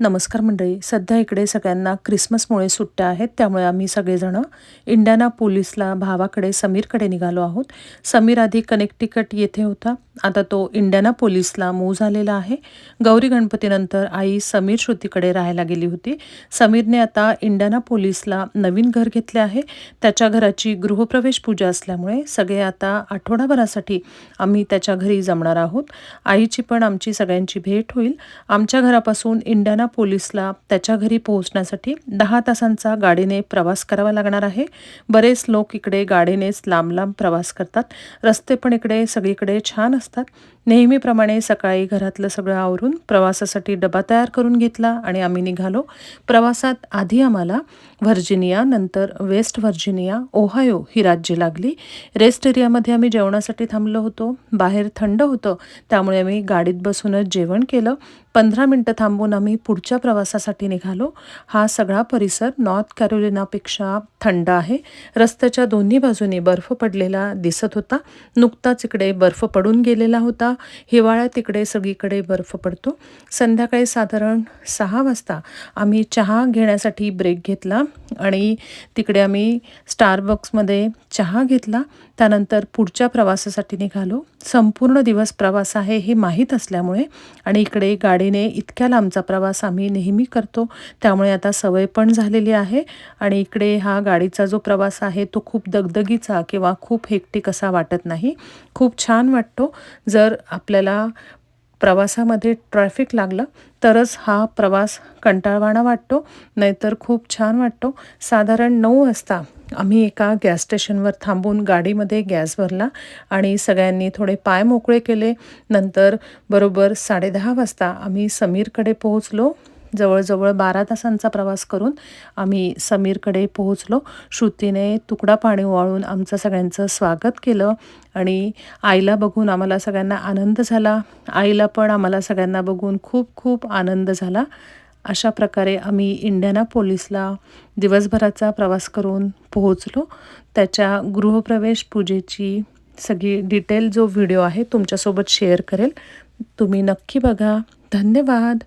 नमस्कार मंडळी. सध्या इकडे सगळ्यांना क्रिसमसमुळे सुट्ट्या आहेत त्यामुळे आम्ही सगळेजणं इंडियाना पोलीसला भावाकडे समीरकडे निघालो आहोत. समीर आधी कनेक्टिकट येथे होता. आता तो इंडियाना पोलीसला मूव झालेला आहे. गौरी गणपतीनंतर आई समीर श्रुतीकडे राहायला गेली होती. समीरने आता इंडियाना पोलीसला नवीन घर घेतले आहे. त्याच्या घराची गृहप्रवेश पूजा असल्यामुळे सगळे आता आठवडाभरासाठी आम्ही त्याच्या घरी जमणार आहोत. आईची पण आमची सगळ्यांची भेट होईल. आमच्या घरापासून इंडियाना पोलीसला त्याच्या घरी पोहोचण्यासाठी दहा तासांचा गाडीने प्रवास करावा लागणार आहे. बरेच लोक इकडे गाडीनेच लांब लांब प्रवास करतात. रस्ते पण इकडे सगळीकडे छान असतात. नेहमीप्रमाणे सकाळी घरातलं सगळं आवरून प्रवासासाठी डबा तयार करून घेतला आणि आम्ही निघालो. प्रवासात आधी आम्हाला व्हर्जिनिया नंतर वेस्ट व्हर्जिनिया ओहायो ही राज्य लागली. रेस्ट एरियामध्ये आम्ही जेवणासाठी थांबलो होतो. बाहेर थंड होतं त्यामुळे आम्ही गाडीत बसूनच जेवण केलं. पंधरा मिनटं थांबून आम्ही पुढच्या प्रवासासाठी निघालो. हा सगळा परिसर नॉर्थ कॅरोलिनापेक्षा थंड आहे. रस्त्याच्या दोन्ही बाजूनी बर्फ पडलेला दिसत होता. नुकताच इकडे बर्फ पडून गेलेला होता. हिवाळ्यात इकडे सगळीकडे बर्फ पडतो. संध्याकाळी साधारण सहा वाजता आम्ही चहा घेण्यासाठी ब्रेक घेतला आणि तिकडे आम्ही स्टारबक्समध्ये चहा घेतला. त्यानंतर पुढच्या प्रवासासाठी निघालो. संपूर्ण दिवस प्रवास आहे हे माहीत असल्यामुळे आणि इकडे गाडीने इतक्या लांबचा प्रवास आम्ही नेहमी करतो. त्यामुळे आता सवय पण झालेली आहे आणि इकडे हा गाडीचा जो प्रवास आहे तो खूप दगदगीचा किंवा खूप हेक्टिक असा वाटत नाही. खूप छान वाटतो. जर आपल्याला प्रवासामध्ये ट्रॅफिक लागलं तरच हा प्रवास कंटाळवाणा वाटतो नाहीतर खूप छान वाटतो. साधारण नऊ वाजता आम्ही एका गॅस स्टेशनवर थांबून गाडीमध्ये गॅस भरला आणि सगळ्यांनी थोडे पाय मोकळे केले. नंतर बरोबर साडेदहा वाजता आम्ही समीरकडे पोहोचलो. जवळजवळ बारा तासांचा प्रवास करून आम्ही समीरकडे पोहोचलो. श्रुतीने तुकडा पाणी वाळून आमचं सगळ्यांचं स्वागत केलं आणि आईला बघून आम्हाला सगळ्यांना आनंद झाला. आईला पण आम्हाला सगळ्यांना बघून खूप खूप आनंद झाला. अशा प्रकारे आम्ही इंडियाना पोलीसला दिवसभराचा प्रवास करून पोहोचलो. त्याच्या गृहप्रवेश पूजेची सगळी डिटेल जो व्हिडिओ आहे तुमच्यासोबत शेअर करेल. तुम्ही नक्की बघा. धन्यवाद.